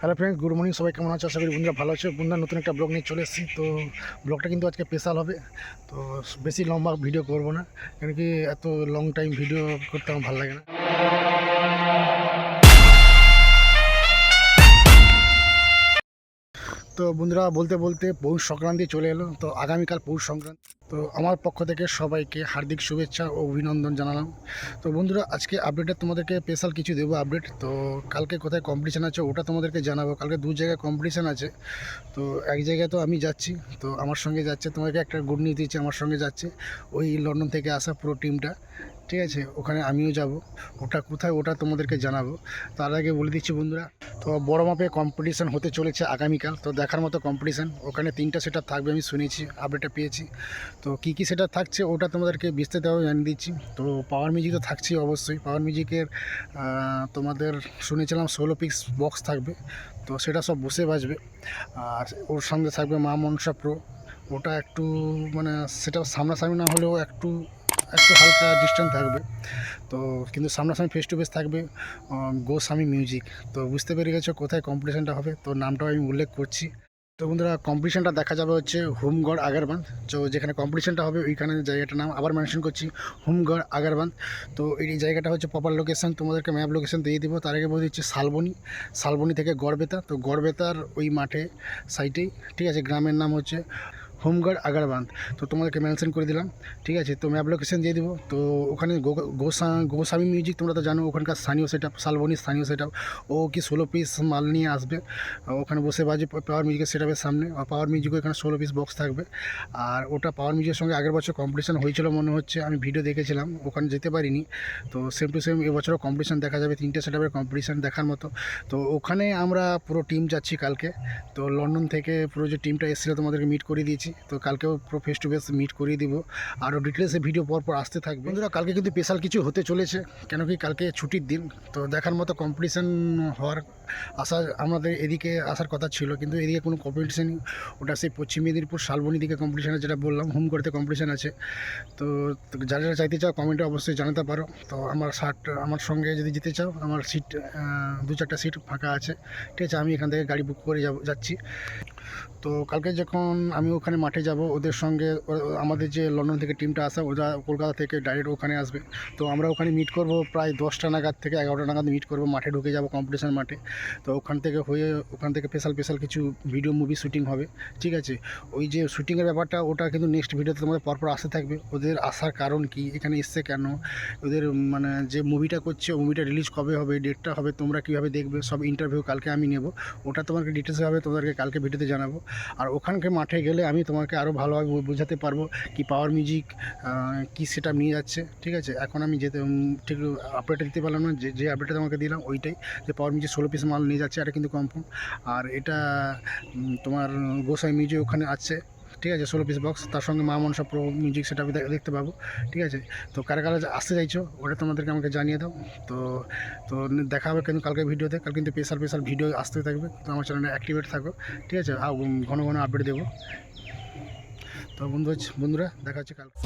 Hello friends good morning সবাই কেমন আছে? আশা করি বন্ধুরা ভালো আছে। বন্ধুরা, নতুন একটা ব্লগ নিয়ে চলে এসেছি। তো ব্লগটা কিন্তু আজকে স্পেশাল হবে। তো বেশি লম্বা ভিডিও করব না, কেন কি এত লং টাইম ভিডিও করতে আমার ভালো লাগে না। তো বন্ধুরা, বলতে বলতে পৌষ সংক্রান্তি চলে এলো। তো আগামীকাল পৌষ সংক্রান্তি। তো আমার পক্ষ থেকে সবাইকে হার্দিক শুভেচ্ছা ও অভিনন্দন জানালাম। তো বন্ধুরা, আজকে আপডেটে তোমাদেরকে স্পেশাল কিছু দেবো আপডেট তো কালকে কোথায় কম্পিটিশান আছে ওটা তোমাদেরকে জানাব। কালকে দু জায়গায় কম্পিটিশান আছে। তো এক জায়গায় তো আমি যাচ্ছি। তো আমার সঙ্গে যাচ্ছে তোমাকে একটা গুড নিউজ দিচ্ছে, আমার সঙ্গে যাচ্ছে। ওই লন্ডন থেকে আসা পুরো টিমটা ঠিক আছে, ওখানে আমিও যাব। ওটা কোথায় ওটা তোমাদেরকে জানাব। তার আগে বলে দিচ্ছি বন্ধুরা, তো বড় মাপে কম্পিটিশান হতে চলেছে আগামীকাল। তো দেখার মতো কম্পিটিশান ওখানে তিনটা সেটা থাকবে আমি শুনেছি আপডেটটা পেয়েছি। তো কী কী সেটা থাকছে ওটা তোমাদেরকে বিস্তারিতভাবে জানিয়ে দিচ্ছি। তো পাওয়ার মিউজিক তো থাকছেই অবশ্যই। পাওয়ার মিউজিকের তোমাদের শুনেছিলাম ষোলো পিক্স বক্স থাকবে। তো সেটা সব বসে বাজবে। আর ওর সঙ্গে থাকবে মা মনসা প্রো ওটা একটু মানে সেটা সামনাসামনি না হলেও একটু একটু হালকা ডিস্টেন্স থাকবে। তো কিন্তু সামনাসামনি ফেস টু ফেস থাকবে গোস্বামী মিউজিক তো বুঝতে পেরে গেছো কোথায় কম্পিটিশানটা হবে? তো নামটাও আমি উল্লেখ করছি। তো বন্ধুরা কম্পিটিশানটা দেখা যাবে হচ্ছে হোমগড় আগারবান্ধ তো যেখানে কম্পিটিশানটা হবে, ওইখানে জায়গাটার নাম আবার মেনশন করছি, হোমগড় আগারবান্ধ তো এই জায়গাটা হচ্ছে প্রপার লোকেশান তোমাদেরকে ম্যাপ লোকেশন দিয়ে দিব। তার আগে বলে দিচ্ছি শালবনি। শালবনি থেকে গড়বেতা। তো গড়বেতার ওই মাঠে সাইটেই ঠিক আছে? গ্রামের নাম হচ্ছে হোমগড় আগারবান্ধ। তো তোমাদেরকে মেনশন করে দিলাম, ঠিক আছে? তো ম্যাপ লোকেশন দিয়ে দিব। তো ওখানে গো- গোসা, গোস্বামী মিউজিক তোমরা তো জানো, ওখানকার স্থানীয় সেট আপ শালবনির স্থানীয় সেট আপ ও কি ষোলো পিস মাল নিয়ে আসবে। ওখানে বসে বাজে পাওয়ার মিউজিকের সেট আপের সামনে। আর পাওয়ার মিউজিকও এখানে ষোলো পিস বক্স থাকবে। আর ওটা পাওয়ার মিউজিকের সঙ্গে আগের বছর কম্পিটিশন হয়েছিল মনে হচ্ছে। আমি ভিডিও দেখেছিলাম, ওখানে যেতে পারিনি। তো সেম টু সেম এবছরও কম্পিটিশন দেখা যাবে, তিনটে সেট আপের কম্পিটিশন দেখার মতো। তো ওখানে আমরা পুরো টিম যাচ্ছি কালকে। তো লন্ডন থেকে পুরো যে টিমটা এসেছিল তোমাদেরকে মিট করে দিয়েছি। তো কালকেও পুরো ফেস টু ফেস মিট করিয়ে দিব। আরও ডিটেলসে ভিডিও পর পর আসতে থাকবে। বন্ধুরা, কালকে কিন্তু স্পেশাল কিছু হতে চলেছে। কেন কি কালকে ছুটির দিন। তো দেখার মতো কম্পিটিশান হওয়ার আশা আমাদের এদিকে আসার কথা ছিল। কিন্তু এদিকে কোনো কম্পিটিশান ওটা সেই পশ্চিম মেদিনীপুর শালবনি দিকে কম্পিটিশান যেটা বললাম হোম করতে কম্পিটিশান আছে। তো তো যারা যারা চাইতে চাও কমেন্টে অবশ্যই জানাতে পারো। তো আমার শার্ট আমার সঙ্গে যদি যেতে চাও, আমার সিট দু চারটা সিট ফাঁকা আছে। ঠিক আছে, আমি এখান থেকে গাড়ি বুক করে যাব, যাচ্ছি। তো কালকে যখন আমি ওখানে মাঠে যাব, ওদের সঙ্গে আমাদের যে লন্ডন থেকে টিমটা আসা ওরা কলকাতা থেকে ডাইরেক্ট ওখানে আসবে। তো আমরা ওখানে মিট করব প্রায় দশটা নাগাদ থেকে এগারোটা নাগাদ মিট করব, মাঠে ঢুকে যাব কম্পিটিশন মাঠে। তো ওখান থেকে হয়ে, ওখান থেকে স্পেশাল স্পেশাল কিছু ভিডিও মুভি শুটিং হবে, ঠিক আছে? ওই যে শুটিংয়ের ব্যাপারটা, ওটা কিন্তু নেক্সট ভিডিওতে তোমাদের পরপর আসতে থাকবে। ওদের আসার কারণ কি, এখানে এসছে কেন? ওদের মানে যে মুভিটা করছে মুভিটা রিলিজ কবে হবে ডেটটা হবে, তোমরা কীভাবে দেখবে, সব ইন্টারভিউ কালকে আমি নেব। ওটা তোমাকে ডিটেলস হবে, তোমাদেরকে কালকে ভিডিওতে জানাব। আর ওখানকে মাঠে গেলে আমি তোমাকে আরও ভালোভাবে বোঝাতে পারব কি পাওয়ার মিউজিক কি সেটা নিয়ে যাচ্ছে, ঠিক আছে? এখন আমি যেতে ঠিক আপডেটটা দিতে পারলাম না, যে যে আপডেটটা তোমাকে দিলাম ওইটাই। যে পাওয়ার মিউজিক ষোলো পিস মাল নিয়ে যাচ্ছে, এটা কিন্তু কনফার্ম আর এটা তোমার গোসাই মিউজিক ওখানে আছে। ঠিক আছে, ষোলো পিস বক্স তার সঙ্গে মা মনসা প্রো মিউজিক সেটা দেখতে পাবো, ঠিক আছে? তো কারা কারা আসতে চাইছো, ওটা তোমাদেরকে আমাকে জানিয়ে দাও। তো তো দেখা হবে কিন্তু কালকে ভিডিওতে, কাল কিন্তু স্পেশাল স্পেশাল ভিডিও আসতে থাকবে, তো আমার চ্যানেলে অ্যাক্টিভেট থাকো, ঠিক আছে? আর ঘন ঘন আপডেট দেবো। তো বন্ধু, বন্ধুরা, দেখা হচ্ছে কালকে